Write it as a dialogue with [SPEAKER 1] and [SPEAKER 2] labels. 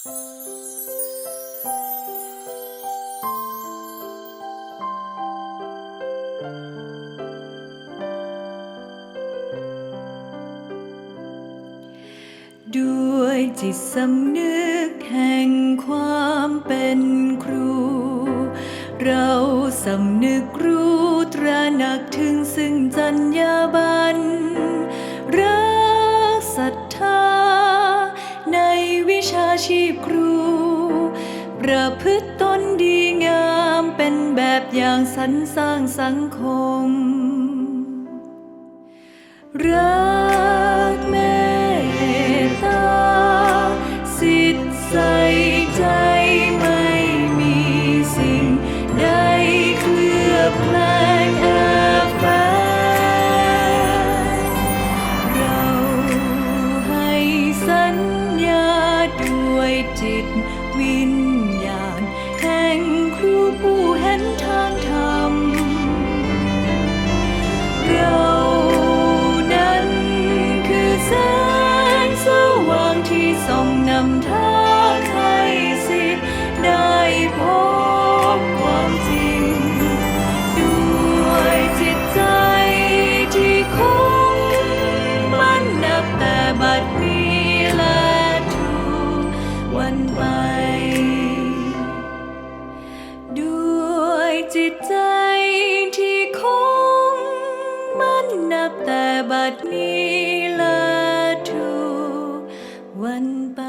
[SPEAKER 1] ด้วยจิตสำนึกแห่งความเป็นครู เราสำนึกรู้ตระหนักถึง ชีพครู ประพฤติตนดีงามเป็นแบบอย่างสรรสร้างสังคมรัก จิตวิญญาณแห่งครูผู้เห็นทางธรรมเรานั้นคือแสงสว่างที่ส่องนำทาง บัดนี้และทุกวันไป